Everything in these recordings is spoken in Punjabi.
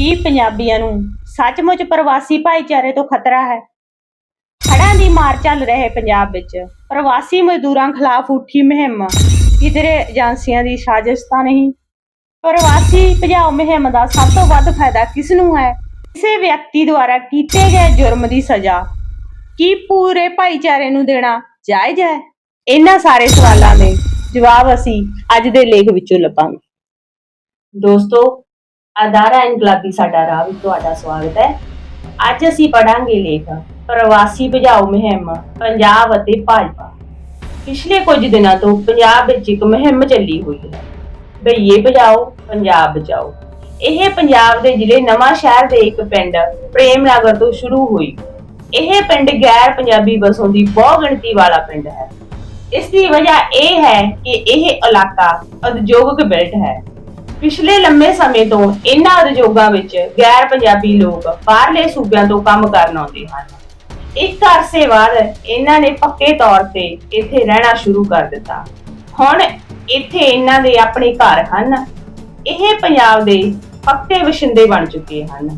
ਕੀ ਪੰਜਾਬੀਆਂ ਨੂੰ? ਸੱਚਮੁੱਚ ਪ੍ਰਵਾਸੀ ਭਾਈਚਾਰੇ ਤੋਂ ਖਤਰਾ ਹੈ। ਹੜ੍ਹਾਂ ਦੀ ਮਾਰ ਚੱਲ ਰਹੇ ਪੰਜਾਬ ਵਿੱਚ। ਪ੍ਰਵਾਸੀ ਮਜ਼ਦੂਰਾਂ ਖਿਲਾਫ ਉੱਠੀ ਮੁਹਿੰਮ। ਕਿਧਰੇ ਏਜੰਸੀਆਂ ਦੀ ਸਾਜ਼ਿਸ਼ ਤਾਂ ਨਹੀਂ? ਪ੍ਰਵਾਸੀ ਭਜਾਓ ਮੁਹਿੰਮ ਦਾ ਸਭ ਤੋਂ ਵੱਧ ਫਾਇਦਾ ਕਿਸ ਨੂੰ ਹੈ? ਕਿਸੇ ਵਿਅਕਤੀ ਦੁਆਰਾ ਕੀਤੇ ਗਏ ਜੁਰਮ ਦੀ ਸਜ਼ਾ ਕੀ ਪੂਰੇ ਭਾਈਚਾਰੇ ਨੂੰ ਦੇਣਾ ਜਾਇਜ਼ ਹੈ? ਇਹਨਾਂ ਸਾਰੇ ਸਵਾਲਾਂ ਦੇ ਜਵਾਬ ਅਸੀਂ ਅੱਜ ਦੇ ਲੇਖ ਵਿੱਚੋਂ ਲੱਭਾਂਗੇ। ਦੋਸਤੋ ਅਦਾਰਾ ਇਨਕਲਾਬੀ ਸਾਡਾ ਰਾਹ ਵਿੱਚ ਤੁਹਾਡਾ ਸਵਾਗਤ ਹੈ। ਅੱਜ ਅਸੀਂ ਪੜਾਂਗੇ ਲੇਖ, ਪ੍ਰਵਾਸੀ ਭਜਾਓ ਮੁਹਿੰਮ, ਪੰਜਾਬ ਅਤੇ ਭਾਜਪਾ। ਪਿਛਲੇ ਕੁਝ ਦਿਨਾਂ ਤੋਂ ਪੰਜਾਬ ਵਿੱਚ ਇੱਕ ਮੁਹਿੰਮ ਚੱਲੀ ਹੋਈ ਹੈ। ਬਈਏ ਭਜਾਓ, ਪੰਜਾਬ ਬਚਾਓ ਇਹ ਪੰਜਾਬ ਦੇ ਜ਼ਿਲ੍ਹੇ ਨਵਾਂ ਸ਼ਹਿਰ ਦੇ ਇੱਕ ਪਿੰਡ ਪ੍ਰੇਮ ਨਗਰ ਤੋਂ ਸ਼ੁਰੂ ਹੋਈ। ਇਹ ਪਿੰਡ ਗੈਰ ਪੰਜਾਬੀ ਵਸੋਂ ਦੀ ਬਹੁ ਗਿਣਤੀ ਵਾਲਾ ਪਿੰਡ ਹੈ। ਇਸ ਦੀ ਵਜ੍ਹਾ ਇਹ ਹੈ ਕਿ ਇਹ ਇਲਾਕਾ ਉਦਯੋਗਿਕ ਬੈਲਟ ਹੈ। ਪਿਛਲੇ ਲੰਮੇ ਸਮੇਂ ਤੋਂ ਇਹਨਾਂ ਉਦਯੋਗਾਂ ਵਿੱਚ ਗੈਰ ਪੰਜਾਬੀ ਲੋਕ ਬਾਹਰਲੇ ਸੂਬਿਆਂ ਤੋਂ ਕੰਮ ਕਰਨ ਆਉਂਦੇ ਹਨ। ਇੱਕ ਅਰਸੇ ਬਾਅਦ ਇਹਨਾਂ ਨੇ ਪੱਕੇ ਤੌਰ ਤੇ ਇੱਥੇ ਰਹਿਣਾ ਸ਼ੁਰੂ ਕਰ ਦਿੱਤਾ। ਹੁਣ ਇੱਥੇ ਇਹਨਾਂ ਦੇ ਆਪਣੇ ਘਰ ਹਨ। ਇਹ ਪੰਜਾਬ ਦੇ ਪੱਕੇ ਵਸਿੰਦੇ ਬਣ ਚੁੱਕੇ ਹਨ।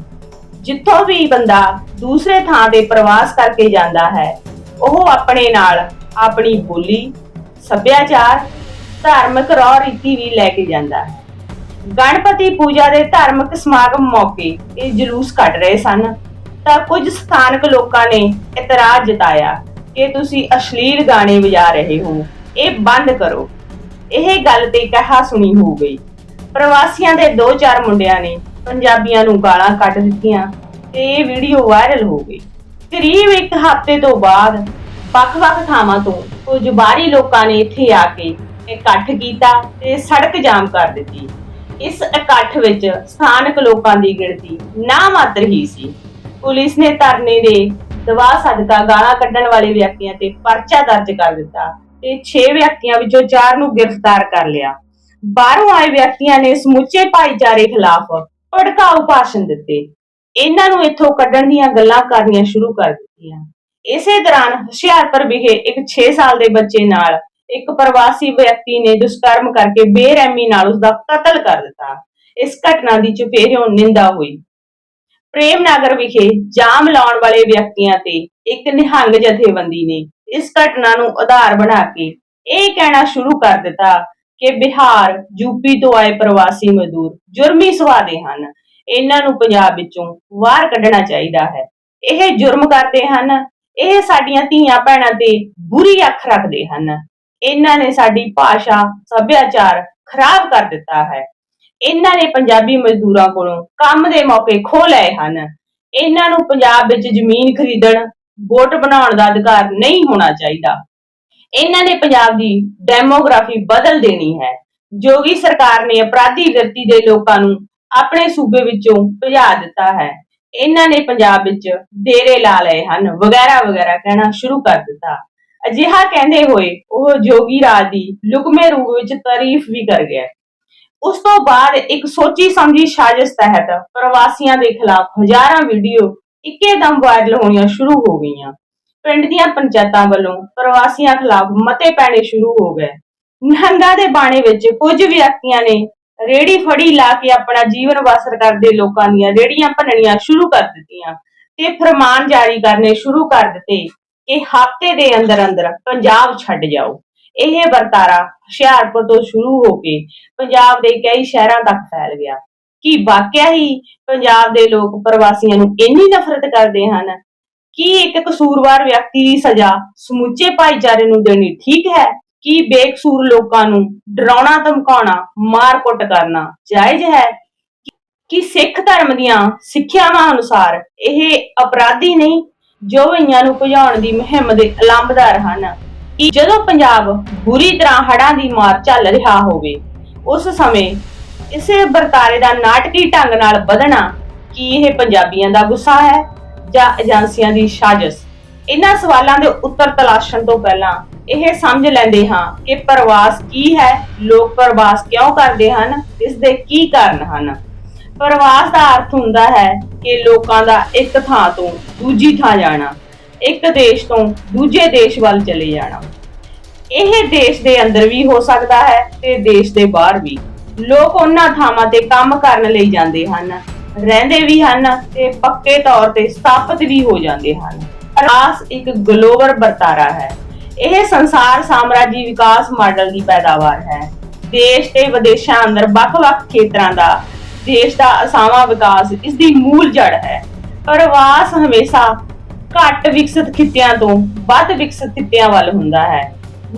ਜਿੱਥੋਂ ਵੀ ਬੰਦਾ ਦੂਸਰੇ ਥਾਂ ਤੇ ਪ੍ਰਵਾਸ ਕਰਕੇ ਜਾਂਦਾ ਹੈ, ਉਹ ਆਪਣੇ ਨਾਲ ਆਪਣੀ ਬੋਲੀ, ਸੱਭਿਆਚਾਰ, ਧਾਰਮਿਕ ਰੌ ਰੀਤੀ ਵੀ ਲੈ ਕੇ ਜਾਂਦਾ ਹੈ। ਗਣਪਤੀ ਪੂਜਾ ਦੇ ਧਾਰਮਿਕ ਸਮਾਗਮ ਮੌਕੇ ਇਹ ਜਲੂਸ ਕੱਢ ਰਹੇ ਸਨ। ਤਾਂ ਕੁਝ ਸਥਾਨਕ ਲੋਕਾਂ ਨੇ ਇਤਰਾਜ਼ ਜਤਾਇਆ ਕਿ ਤੁਸੀਂ ਅਸ਼ਲੀਲ ਗਾਣੇ ਵਜਾ ਰਹੇ ਹੋ। ਇਹ ਬੰਦ ਕਰੋ। ਇਹ ਗੱਲ ਤੇ ਕਹਾ ਸੁਣੀ ਹੋ ਗਈ। ਪ੍ਰਵਾਸੀਆਂ ਦੇ ਦੋ ਚਾਰ ਮੁੰਡਿਆਂ ਨੇ ਪੰਜਾਬੀਆਂ ਨੂੰ ਗਾਲਾਂ ਕੱਢ ਦਿੱਤੀਆਂ ਤੇ ਇਹ ਵੀਡੀਓ ਵਾਇਰਲ ਹੋ ਗਈ। ਕਰੀਬ ਇੱਕ ਹਫ਼ਤੇ ਤੋਂ ਬਾਅਦ ਵੱਖ-ਵੱਖ ਥਾਵਾਂ ਤੋਂ ਕੁਝ ਬਾਹਰੀ ਲੋਕਾਂ ਨੇ ਇੱਥੇ ਆ ਕੇ ਇਕੱਠ ਕੀਤਾ ਤੇ ਸੜਕ ਜਾਮ ਕਰ ਦਿੱਤੀ। ਇਸ ਇਕੱਠ ਵਿੱਚ ਸਥਾਨਕ ਲੋਕਾਂ ਦੀ ਗਿਣਤੀ ਨਾ ਮਾਤਰ ਹੀ ਸੀ। ਪੁਲਿਸ ਨੇ ਧਰਨੇ ਦੇ ਦਵਾ ਸਦਕਾ ਗਾਲਾਂ ਕੱਢਣ ਵਾਲੇ ਵਿਅਕਤੀਆਂ ਤੇ ਪਰਚਾ ਦਰਜ ਕਰ ਦਿੱਤਾ ਤੇ 6 ਵਿਅਕਤੀਆਂ ਵਿੱਚੋਂ 4 ਨੂੰ ਗ੍ਰਿਫਤਾਰ ਕਰ ਲਿਆ। ਬਾਹਰੋਂ ਆਏ ਵਿਅਕਤੀਆਂ ਨੇ ਸਮੁੱਚੇ ਭਾਈਚਾਰੇ ਖਿਲਾਫ ਭੜਕਾਊ ਭਾਸ਼ਣ ਦਿੱਤੇ। ਇਹਨਾਂ ਨੂੰ ਇੱਥੋਂ ਕੱਢਣ ਦੀਆਂ ਗੱਲਾਂ ਕਰਨੀਆਂ ਸ਼ੁਰੂ ਕਰ ਦਿੱਤੀਆਂ। ਇਸੇ ਦੌਰਾਨ ਹੁਸ਼ਿਆਰਪੁਰ ਵਿਖੇ ਇੱਕ 6 ਸਾਲ ਦੇ ਬੱਚੇ ਨਾਲ ਇੱਕ ਪ੍ਰਵਾਸੀ ਵਿਅਕਤੀ ਨੇ ਦੁਸ਼ਕਰਮ ਕਰਕੇ ਬੇਰਹਿਮੀ ਨਾਲ ਉਸ ਦਾ ਕਤਲ ਕਰ ਦਿੱਤਾ। ਇਸ ਘਟਨਾ ਦੀ ਚੁਪੇਰਿਓਂ ਨਿੰਦਾ ਹੋਈ। ਪ੍ਰੇਮ ਨਗਰ ਵਿਖੇ ਜਾਮ ਲਾਉਣ ਵਾਲੇ ਵਿਅਕਤੀਆਂ ਤੇ ਇੱਕ ਨਿਹੰਗ ਜਥੇਬੰਦੀ ਨੇ ਇਸ ਘਟਨਾ ਨੂੰ ਆਧਾਰ ਬਣਾ ਕੇ ਇਹ ਕਹਿਣਾ ਸ਼ੁਰੂ ਕਰ ਦਿੱਤਾ ਕਿ ਬਿਹਾਰ ਯੂਪੀ ਤੋਂ ਆਏ ਪ੍ਰਵਾਸੀ ਮਜ਼ਦੂਰ ਜੁਰਮੀ ਸੁਹਾਦੇ ਹਨ। ਇਹਨਾਂ ਨੂੰ ਪੰਜਾਬ ਵਿੱਚੋਂ ਬਾਹਰ ਕੱਢਣਾ ਚਾਹੀਦਾ ਹੈ। ਇਹ ਜੁਰਮ ਕਰਦੇ ਹਨ। ਇਹ ਸਾਡੀਆਂ ਧੀਆਂ ਭੈਣਾਂ ਤੇ ਬੁਰੀ ਅੱਖ ਰੱਖਦੇ ਹਨ। ਇਹਨਾਂ ਨੇ ਸਾਡੀ ਭਾਸ਼ਾ, ਸੱਭਿਆਚਾਰ ਖਰਾਬ ਕਰ ਦਿੱਤਾ ਹੈ। ਇਹਨਾਂ ਨੇ ਪੰਜਾਬੀ ਮਜ਼ਦੂਰਾਂ ਕੋਲੋਂ ਕੰਮ ਦੇ ਮੌਕੇ ਖੋਹ ਲਏ ਹਨ। ਇਹਨਾਂ ਨੂੰ ਪੰਜਾਬ ਵਿੱਚ ਜ਼ਮੀਨ ਖਰੀਦਣ, ਵੋਟ ਬਣਾਉਣ ਦਾ ਅਧਿਕਾਰ ਨਹੀਂ ਹੋਣਾ ਚਾਹੀਦਾ। ਇਹਨਾਂ ਨੇ ਪੰਜਾਬ ਦੀ ਡੈਮੋਗ੍ਰਾਫੀ ਬਦਲ ਦੇਣੀ ਹੈ। ਜੋਗੀ ਸਰਕਾਰ ਨੇ ਅਪਰਾਧੀ ਵਿਅਕਤੀ ਦੇ ਲੋਕਾਂ ਨੂੰ ਆਪਣੇ ਸੂਬੇ ਵਿੱਚੋਂ ਭਜਾ ਦਿੱਤਾ ਹੈ। ਇਹਨਾਂ ਨੇ ਪੰਜਾਬ ਵਿੱਚ ਡੇਰੇ ਲਾ ਲਏ ਹਨ ਵਗੈਰਾ ਵਗੈਰਾ ਕਹਿਣਾ ਸ਼ੁਰੂ ਕਰ ਦਿੱਤਾ। ਅਜਿਹਾ ਕਹਿੰਦੇ ਹੋਏ ਉਹ ਜੋਗੀ ਰਾਜ ਦੀ ਲੁਕਮੇ ਰੂਪ ਵਿੱਚ ਤਾਰੀਫ ਵੀ ਕਰ ਗਿਆ। ਉਸ ਤੋਂ ਬਾਅਦ ਇੱਕ ਸੋਚੀ ਸਮਝੀ ਸਾਜ਼ਿਸ਼ ਤਹਿਤ ਪ੍ਰਵਾਸੀਆਂ ਦੇ ਖਿਲਾਫ ਹਜ਼ਾਰਾਂ ਵੀਡੀਓ ਇੱਕੇ ਵਾਇਰਲ ਹੋਣੀਆਂ ਸ਼ੁਰੂ ਹੋ ਗਈਆਂ। ਪਿੰਡ ਦੀਆਂ ਪੰਚਾਇਤਾਂ ਵੱਲੋਂ ਪ੍ਰਵਾਸੀਆਂ ਖਿਲਾਫ ਮਤੇ ਪੈਣੇ ਸ਼ੁਰੂ ਹੋ ਗਏ। ਨਿਹੰਗਾਂ ਦੇ ਬਾਣੇ ਵਿੱਚ ਕੁਝ ਵਿਅਕਤੀਆਂ ਨੇ ਰੇੜੀ ਫੜੀ ਲਾ ਕੇ ਆਪਣਾ ਜੀਵਨ ਬਸਰ ਕਰਦੇ ਲੋਕਾਂ ਦੀਆਂ ਰੇੜੀਆਂ ਭੰਨਣੀਆਂ ਸ਼ੁਰੂ ਕਰ ਦਿੱਤੀਆਂ ਤੇ ਫਰਮਾਨ ਜਾਰੀ ਕਰਨੇ ਸ਼ੁਰੂ ਕਰ ਦਿੱਤੇ। ਕਿ ਹਫ਼ਤੇ ਦੇ ਅੰਦਰ ਅੰਦਰ ਪੰਜਾਬ ਛੱਡ ਜਾਓ। ਇਹ ਵਰਤਾਰਾ ਹੁਸ਼ਿਆਰਪੁਰ ਤੋਂ ਸ਼ੁਰੂ ਹੋ ਕੇ ਪੰਜਾਬ ਦੇ ਕਈ ਸ਼ਹਿਰਾਂ ਤੱਕ ਫੈਲ ਗਿਆ। ਕੀ ਵਾਕਿਆ ਹੀ ਪੰਜਾਬ ਦੇ ਲੋਕ ਪ੍ਰਵਾਸੀਆਂ ਨੂੰ ਇੰਨੀ ਨਫ਼ਰਤ ਕਰਦੇ ਹਨ? ਕੀ ਇੱਕ ਕਸੂਰਵਾਰ ਵਿਅਕਤੀ ਦੀ ਸਜ਼ਾ ਸਮੁੱਚੇ ਭਾਈਚਾਰੇ ਨੂੰ ਦੇਣੀ ਠੀਕ ਹੈ? ਕੀ ਬੇਕਸੂਰ ਲੋਕਾਂ ਨੂੰ ਡਰਾਉਣਾ, ਧਮਕਾਉਣਾ ਮਾਰ-ਕੁੱਟ ਕਰਨਾ ਜਾਇਜ਼ ਹੈ? ਕਿ ਸਿੱਖ ਧਰਮ ਦੀਆਂ ਸਿੱਖਿਆਵਾਂ ਅਨੁਸਾਰ ਇਹ ਅਪਰਾਧੀ ਨਹੀਂ ਜੋ ਭਈਆਂ ਨੂੰ ਭਜਾਉਣ ਦੀ ਮੁਹਿੰਮ ਦੇ ਅਲੰਬਦਾਰ ਹਨ। ਜਦੋਂ ਪੰਜਾਬ ਬੁਰੀ ਤਰ੍ਹਾਂ ਹੜ੍ਹਾਂ ਦੀ ਮਾਰ ਚੱਲ ਰਿਹਾ ਹੋਵੇ, ਉਸ ਸਮੇਂ ਇਸੇ ਵਰਤਾਰੇ ਦਾ ਨਾਟਕੀ ਢੰਗ ਨਾਲ ਵਧਣਾ ਕੀ ਇਹ ਪੰਜਾਬੀਆਂ ਦਾ ਗੁੱਸਾ ਹੈ ਜਾਂ ਏਜੰਸੀਆਂ ਦੀ ਸਾਜ਼ਿਸ਼? ਇਹਨਾਂ ਸਵਾਲਾਂ ਦੇ ਉੱਤਰ ਤਲਾਸ਼ਣ ਤੋਂ ਪਹਿਲਾਂ ਇਹ ਸਮਝ ਲੈਂਦੇ ਹਾਂ ਕਿ ਪ੍ਰਵਾਸ ਕੀ ਹੈ, ਲੋਕ ਪ੍ਰਵਾਸ ਕਿਉਂ ਕਰਦੇ ਹਨ, ਇਸ ਦੇ ਕੀ ਕਾਰਨ ਹਨ। ਪ੍ਰਵਾਸ ਦਾ ਅਰਥ ਹੁੰਦਾ ਹੈ ਕਿ ਲੋਕਾਂ ਦਾ ਇੱਕ ਥਾਂ ਤੋਂ ਦੂਜੀ ਥਾਂ ਜਾਣਾ, ਇੱਕ ਦੇਸ਼ ਤੋਂ ਦੂਜੇ ਦੇਸ਼ ਵੱਲ ਚਲੇ ਜਾਣਾ। ਇਹ ਦੇਸ਼ ਦੇ ਅੰਦਰ ਵੀ ਹੋ ਸਕਦਾ ਹੈ ਤੇ ਦੇਸ਼ ਦੇ ਬਾਹਰ ਵੀ। ਲੋਕ ਉਹਨਾਂ ਥਾਵਾਂ ਤੇ ਕੰਮ ਕਰਨ ਲਈ ਜਾਂਦੇ ਹਨ, ਰਹਿੰਦੇ ਵੀ ਹਨ ਤੇ ਪੱਕੇ ਤੌਰ ਤੇ ਸਥਾਪਿਤ ਵੀ ਹੋ ਜਾਂਦੇ ਹਨ। ਪ੍ਰਵਾਸ ਇੱਕ ਗਲੋਬਲ ਵਰਤਾਰਾ ਹੈ। ਇਹ ਸੰਸਾਰ ਸਾਮਰਾਜੀ ਵਿਕਾਸ ਮਾਡਲ ਦੀ ਪੈਦਾਵਾਰ ਹੈ। ਦੇਸ਼ ਤੇ ਵਿਦੇਸ਼ਾਂ ਅੰਦਰ ਵੱਖ-ਵੱਖ ਖੇਤਰਾਂ ਦਾ ਦੇਸ਼ ਦਾ ਅਸਾਵਾ ਵਿਕਾਸ ਇਸ ਦੀ ਮੂਲ ਜੜ ਹੈ। ਪ੍ਰਵਾਸ ਹਮੇਸ਼ਾ ਘੱਟ ਵਿਕਸਿਤ ਖਿੱਤਿਆਂ ਤੋਂ ਵੱਧ ਵਿਕਸਿਤ ਖਿੱਤਿਆਂ ਵੱਲ ਹੁੰਦਾ ਹੈ।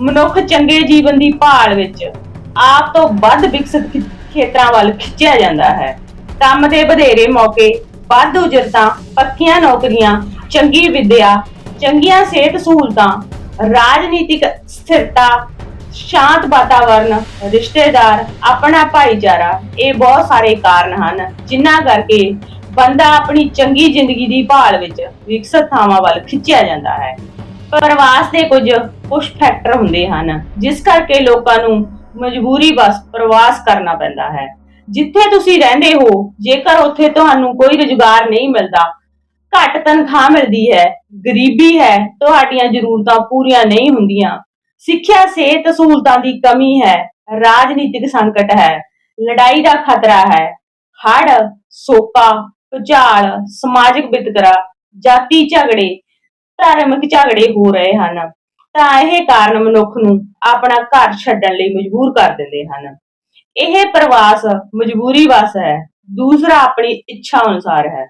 ਮਨੁੱਖ ਚੰਗੇ ਜੀਵਨ ਦੀ ਭਾਲ ਵਿੱਚ ਆਪ ਤੋਂ ਵੱਧ ਵਿਕਸਿਤ ਖੇਤਰਾਂ ਵੱਲ ਖਿੱਚਿਆ ਜਾਂਦਾ ਹੈ। ਕੰਮ ਦੇ ਵਧੇਰੇ ਮੌਕੇ, ਵੱਧ ਉਜਰਤਾਂ ਪੱਕੀਆਂ ਨੌਕਰੀਆਂ, ਚੰਗੀ ਵਿੱਦਿਆ, ਚੰਗੀਆਂ ਸਿਹਤ ਸਹੂਲਤਾਂ, ਰਾਜਨੀਤਿਕ ਸਥਿਰਤਾ ਸ਼ਾਂਤ ਵਾਤਾਵਰਨ, ਰਿਸ਼ਤੇਦਾਰ, ਆਪਣਾ ਭਾਈਚਾਰਾ, ਇਹ ਬਹੁਤ ਸਾਰੇ ਕਾਰਨ ਹਨ, ਜਿਨ੍ਹਾਂ ਕਰਕੇ ਬੰਦਾ ਆਪਣੀ ਚੰਗੀ ਜ਼ਿੰਦਗੀ ਦੀ ਭਾਲ ਵਿੱਚ ਵਿਕਸਿਤ ਥਾਵਾਂ ਵੱਲ ਖਿੱਚਿਆ ਜਾਂਦਾ ਹੈ। ਪ੍ਰਵਾਸ ਦੇ ਕੁਝ ਪੁਸ਼ ਫੈਕਟਰ ਹੁੰਦੇ ਹਨ, ਜਿਸ ਕਰਕੇ ਲੋਕਾਂ ਨੂੰ ਮਜਬੂਰੀ ਬਸ ਪ੍ਰਵਾਸ ਕਰਨਾ ਪੈਂਦਾ ਹੈ। ਜਿੱਥੇ ਤੁਸੀਂ ਰਹਿੰਦੇ ਹੋ, ਜੇਕਰ ਉੱਥੇ ਤੁਹਾਨੂੰ ਕੋਈ ਰੁਜ਼ਗਾਰ ਨਹੀਂ ਮਿਲਦਾ, ਘੱਟ ਤਨਖਾਹ ਮਿਲਦੀ ਹੈ, ਗਰੀਬੀ ਹੈ, ਤੁਹਾਡੀਆਂ ਜ਼ਰੂਰਤਾਂ ਪੂਰੀਆਂ ਨਹੀਂ ਹੁੰਦੀਆਂ ਸਿੱਖਿਆ, ਸਿਹਤ ਸਹੂਲਤਾਂ ਦੀ ਕਮੀ ਹੈ, ਰਾਜਨੀਤਿਕ ਸੰਕਟ ਹੈ, ਲੜਾਈ ਦਾ ਖਤਰਾ ਹੈ, ਹੜ੍ਹ, ਸੋਕਾ, ਭੁਚਾਲ, ਸਮਾਜਿਕ ਵਿਤਕਰਾ ਜਾਤੀ ਝਗੜੇ, ਧਾਰਮਿਕ ਝਗੜੇ ਹੋ ਰਹੇ ਹਨ। ਤਾਂ ਇਹ ਕਾਰਨ ਮਨੁੱਖ ਨੂੰ ਆਪਣਾ ਘਰ ਛੱਡਣ ਲਈ ਮਜਬੂਰ ਕਰ ਦਿੰਦੇ ਹਨ। ਇਹ ਪ੍ਰਵਾਸ ਮਜਬੂਰੀ ਵਸ ਹੈ, ਦੂਸਰਾ ਆਪਣੀ ਇੱਛਾ ਅਨੁਸਾਰ ਹੈ।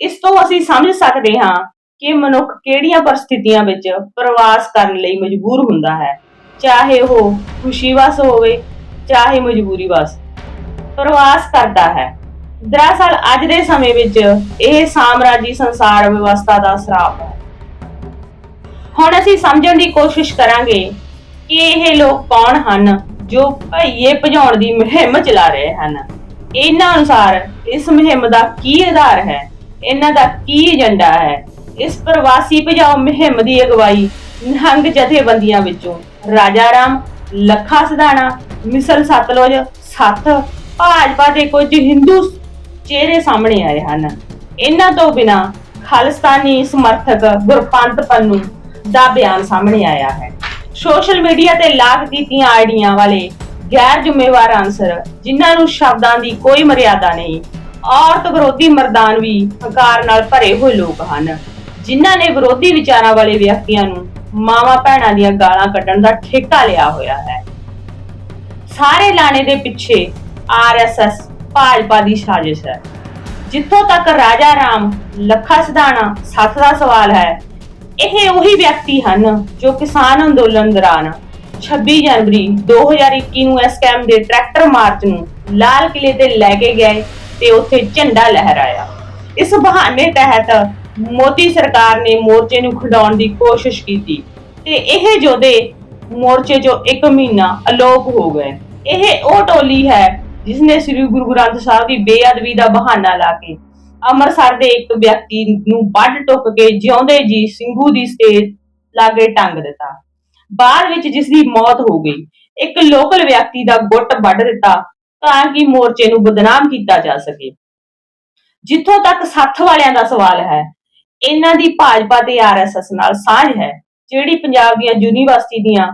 ਇਸ ਤੋਂ ਅਸੀਂ ਸਮਝ ਸਕਦੇ ਹਾਂ ਕਿ ਮਨੁੱਖ ਕਿਹੜੀਆਂ ਪਰਿਸਥਿਤੀਆਂ ਵਿੱਚ ਪ੍ਰਵਾਸ ਕਰਨ ਲਈ ਮਜਬੂਰ ਹੁੰਦਾ ਹੈ। ਚਾਹੇ ਉਹ ਖੁਸ਼ੀ ਵਸ ਹੋਵੇ, ਚਾਹੇ ਮਜਬੂਰੀ ਵਸ। ਪ੍ਰਵਾਸ ਕਰਦਾ ਹੈ। ਦਰਅਸਲ ਅੱਜ ਦੇ ਸਮੇਂ ਵਿੱਚ ਇਹ ਸਾਮਰਾਜੀ ਸੰਸਾਰ ਵਿਵਸਥਾ ਦਾ ਸਰਾਪ ਹੈ। ਹੁਣ ਅਸੀਂ ਸਮਝਣ ਦੀ ਕੋਸ਼ਿਸ਼ ਕਰਾਂਗੇ ਕਿ ਇਹ ਲੋਕ ਕੌਣ ਹਨ ਜੋ ਭਈਏ ਭਜਾਉਣ ਦੀ ਮੁਹਿੰਮ ਚਲਾ ਰਹੇ ਹਨ। ਇਹਨਾਂ ਅਨੁਸਾਰ ਇਸ ਮੁਹਿੰਮ ਦਾ ਕੀ ਆਧਾਰ ਹੈ? ਇਹਨਾਂ ਦਾ ਕੀ ਏਜੰਡਾ ਹੈ? ਇਸ ਪ੍ਰਵਾਸੀ ਭਜਾਓ ਮੁਹਿੰਮ ਦੀ ਅਗਵਾਈ ਨਿਹੰਗ ਜਥੇਬੰਦੀਆਂ ਵਿੱਚੋਂ। ਰਾਜਾ ਰਾਮ, ਲੱਖਾ ਸਦਾਣਾ ਮਿਸਲ ਸਤਲੁਜ ਸੱਤ ਭਾਜਪਾ ਦੇ ਕੁਝ ਹਿੰਦੂ ਚਿਹਰੇ ਸਾਹਮਣੇ ਆਏ ਹਨ। ਇਹਨਾਂ ਤੋਂ ਬਿਨਾ ਖਾਲਿਸਤਾਨੀ ਸਮਰਥਕ ਗੁਰਪੰਤ ਪੰਨੂ ਦਾ ਬਿਆਨ ਸਾਹਮਣੇ ਆਇਆ ਹੈ। ਸੋਸ਼ਲ ਮੀਡੀਆ ਤੇ ਲਾਗ ਕੀਤੀਆਂ ਆਈਡੀਆਂ ਵਾਲੇ ਗੈਰ ਜ਼ਿੰਮੇਵਾਰ ਅਨਸਰ, ਜਿਨ੍ਹਾਂ ਨੂੰ ਸ਼ਬਦਾਂ ਦੀ ਕੋਈ ਮਰਿਆਦਾ ਨਹੀਂ, ਔਰਤ ਵਿਰੋਧੀ ਮਰਦਾਨ ਵੀ ਹੰਕਾਰ ਨਾਲ ਭਰੇ ਹੋਏ ਲੋਕ ਹਨ। ਜਿਨ੍ਹਾਂ ਨੇ ਵਿਰੋਧੀ ਵਿਚਾਰਾਂ ਵਾਲੇ ਵਿਅਕਤੀਆਂ ਨੂੰ ਮਾਵਾਂ ਭੈਣਾਂ ਦੀਆਂ ਗਾਲਾਂ ਕੱਢਣ ਦਾ ਠੇਕਾ ਲਿਆ ਹੋਇਆ ਹੈ। ਸਾਰੇ ਲਾਣੇ ਦੇ ਪਿੱਛੇ ਆਰਐਸਐਸ ਭਾਜਪਾ ਦੀ ਸਾਜ਼ਿਸ਼ ਹੈ। ਜਿੱਥੋਂ ਤੱਕ ਰਾਜਾ ਰਾਮ, ਲੱਖਾ ਸਿਧਾਣਾ ਸੱਤ ਦਾ ਸਵਾਲ ਹੈ, ਇਹ ਉਹੀ ਵਿਅਕਤੀ ਹਨ ਜੋ ਕਿਸਾਨ ਅੰਦੋਲਨ ਦੌਰਾਨ 26 ਜਨਵਰੀ 2021 ਨੂੰ ਇਸ ਕੈਂਪ ਦੇ ਟਰੈਕਟਰ ਮਾਰਚ ਨੂੰ ਲਾਲ ਕਿਲੇ ਤੇ ਲੈ ਕੇ ਗਏ ਤੇ ਉੱਥੇ ਝੰਡਾ ਲਹਿਰਾਇਆ। ਇਸ ਬਹਾਨੇ ਤਹਿਤ ਮੋਦੀ ਸਰਕਾਰ ਨੇ ਮੋਰਚੇ ਨੂੰ ਖਿਡਾਉਣ ਦੀ ਕੋਸ਼ਿਸ਼ ਕੀਤੀ ਤੇ ਇਹ ਯੋਧੇ ਮੋਰਚੇ 'ਚੋਂ ਇੱਕ ਮਹੀਨਾ ਅਲੋਪ ਹੋ ਗਏ। ਇਹ ਉਹ ਟੋਲੀ ਹੈ ਜਿਸ ਨੇ ਸ੍ਰੀ ਗੁਰੂ ਗ੍ਰੰਥ ਸਾਹਿਬ ਦੀ ਬੇਅਦਬੀ ਦਾ ਬਹਾਨਾ ਲਾ ਕੇ ਅੰਮ੍ਰਿਤਸਰ ਦੇ ਇੱਕ ਵਿਅਕਤੀ ਨੂੰ ਵੱਢ ਟੁੱਕ ਕੇ ਜਿਉਂਦੇ ਜੀ ਸਿੰਘੂ ਦੀ ਸਟੇਜ ਲਾਗੇ ਟੰਗ ਦਿੱਤਾ। ਬਾਅਦ ਵਿੱਚ ਜਿਸ ਦੀ ਮੌਤ ਹੋ ਗਈ, ਇੱਕ ਲੋਕਲ ਵਿਅਕਤੀ ਦਾ ਗੁੱਟ ਵੱਢ ਦਿੱਤਾ ਤਾਂ ਕਿ ਮੋਰਚੇ ਨੂੰ ਬਦਨਾਮ ਕੀਤਾ ਜਾ ਸਕੇ। ਜਿੱਥੋਂ ਤੱਕ ਸੱਥ ਵਾਲਿਆਂ ਦਾ ਸਵਾਲ ਹੈ ਇਹਨਾਂ ਦੀ ਭਾਜਪਾ ਤੇ ਆਰਐਸਐਸ ਨਾਲ ਸਾਂਝ ਹੈ, ਜਿਹੜੀ ਪੰਜਾਬ ਦੀਆਂ ਯੂਨੀਵਰਸਿਟੀ ਦੀਆਂ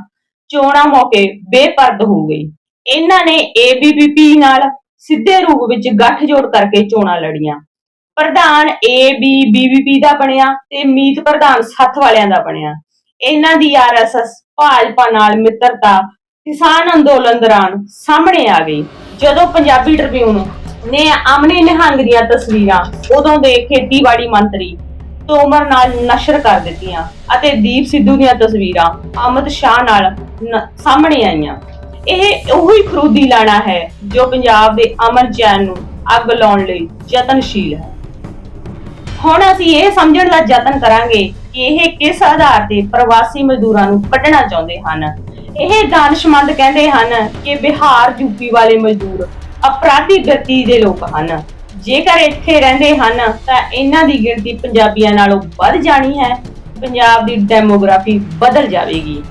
ਚੋਣਾਂ ਮੌਕੇ ਬੇਪਰਦ ਹੋ ਗਈ। ਇਹਨਾਂ ਨੇ ਏਬੀਵੀਪੀ ਨਾਲ ਸਿੱਧੇ ਰੂਪ ਵਿੱਚ ਗੱਠਜੋੜ ਕਰਕੇ ਚੋਣਾਂ ਲੜੀਆਂ। ਪ੍ਰਧਾਨ ਏਬੀਵੀਪੀ ਦਾ ਬਣਿਆ ਤੇ ਮੀਤ ਪ੍ਰਧਾਨ ਸੱਥ ਵਾਲਿਆਂ ਦਾ ਬਣਿਆ। ਇਹਨਾਂ ਦੀ ਆਰਐਸਐਸ ਭਾਜਪਾ ਨਾਲ ਮਿੱਤਰਤਾ, ਕਿਸਾਨ ਅੰਦੋਲਨ ਦੌਰਾਨ ਸਾਹਮਣੇ ਆ ਗਈ। ਜਦੋਂ ਪੰਜਾਬੀ ਟ੍ਰਿਬਿਊਨ ਨੇ ਆਮਨੇ ਨਿਹੰਗ ਦੀਆਂ ਤਸਵੀਰਾਂ, ਉਦੋਂ ਦੇ ਖੇਤੀਬਾੜੀ ਮੰਤਰੀ ਤੋਮਰ ਨਾਲ ਨਸ਼ਰ ਕਰ ਦਿੱਤੀਆਂ ਅਤੇ ਦੀਪ ਸਿੱਧੂ ਦੀਆਂ ਤਸਵੀਰਾਂ ਅਮਿਤ ਸ਼ਾਹ ਨਾਲ ਸਾਹਮਣੇ ਆਈਆਂ। ਇਹ ਉਹੀ ਖਰੂਦੀ ਲਾਣਾ ਹੈ ਜੋ ਪੰਜਾਬ ਦੇ ਅਮਨ ਚੈਨ ਨੂੰ ਅੱਗ ਲਾਉਣ ਲਈ ਯਤਨਸ਼ੀਲ ਹੈ। ਹੁਣ ਅਸੀਂ ਇਹ ਸਮਝਣ ਦਾ ਯਤਨ ਕਰਾਂਗੇ ਕਿ ਇਹ ਕਿਸ ਆਧਾਰ ਤੇ ਪ੍ਰਵਾਸੀ ਮਜ਼ਦੂਰਾਂ ਨੂੰ ਕੱਢਣਾ ਚਾਹੁੰਦੇ ਹਨ। ਇਹ ਦਾਨਸ਼ਮੰਦ ਕਹਿੰਦੇ ਹਨ ਕਿ ਬਿਹਾਰ ਯੂਪੀ ਵਾਲੇ ਮਜ਼ਦੂਰ ਅਪਰਾਧੀ ਗਤੀ ਦੇ ਲੋਕ ਹਨ। ਜੇਕਰ ਇੱਥੇ ਰਹਿੰਦੇ ਹਨ, ਤਾਂ ਇਹਨਾਂ ਦੀ ਗਿਣਤੀ ਪੰਜਾਬੀਆਂ ਨਾਲੋਂ ਵੱਧ ਜਾਣੀ ਹੈ। ਪੰਜਾਬ ਦੀ ਡੈਮੋਗ੍ਰਾਫੀ ਬਦਲ ਜਾਵੇਗੀ।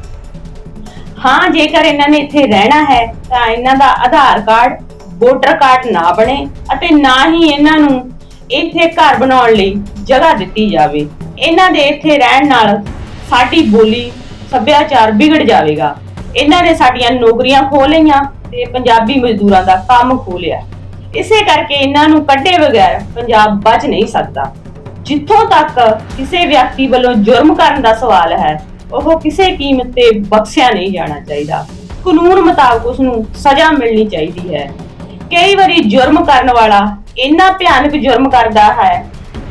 ਹਾਂ, ਜੇਕਰ ਇਹਨਾਂ ਨੇ ਇੱਥੇ ਰਹਿਣਾ ਹੈ, ਤਾਂ ਇਹਨਾਂ ਦਾ ਆਧਾਰ ਕਾਰਡ, ਵੋਟਰ ਕਾਰਡ ਨਾ ਬਣੇ ਅਤੇ ਨਾ ਹੀ ਇਹਨਾਂ ਨੂੰ ਇੱਥੇ ਘਰ ਬਣਾਉਣ ਲਈ ਜਗ੍ਹਾ ਦਿੱਤੀ ਜਾਵੇ। ਇਹਨਾਂ ਦੇ ਇੱਥੇ ਰਹਿਣ ਨਾਲ ਸਾਡੀ ਬੋਲੀ, ਸੱਭਿਆਚਾਰ ਵਿਗੜ ਜਾਵੇਗਾ। ਇਹਨਾਂ ਨੇ ਸਾਡੀਆਂ ਨੌਕਰੀਆਂ ਖੋਹ ਲਈਆਂ ਤੇ ਪੰਜਾਬੀ ਮਜ਼ਦੂਰਾਂ ਦਾ ਕੰਮ ਖੋਹ ਲਿਆ। ਇਸੇ ਕਰਕੇ ਇਹਨਾਂ ਨੂੰ ਕੱਢੇ ਬਗੈਰ ਪੰਜਾਬ ਬਚ ਨਹੀਂ ਸਕਦਾ। ਜਿੱਥੋਂ ਤੱਕ ਕਿਸੇ ਵਿਅਕਤੀ ਵੱਲੋਂ ਜੁਰਮ ਕਰਨ ਦਾ ਸਵਾਲ ਹੈ, ਉਹ ਕਿਸੇ ਕੀਮਤ ਤੇ ਬਖਸ਼ਿਆ ਨਹੀਂ ਜਾਣਾ ਚਾਹੀਦਾ। ਕਾਨੂੰਨ ਮੁਤਾਬਕ ਉਸ ਨੂੰ ਸਜ਼ਾ ਮਿਲਣੀ ਚਾਹੀਦੀ ਹੈ। ਕਈ ਵਾਰੀ ਜੁਰਮ ਕਰਨ ਵਾਲਾ ਇੰਨਾ ਭਿਆਨਕ ਜੁਰਮ ਕਰਦਾ ਹੈ,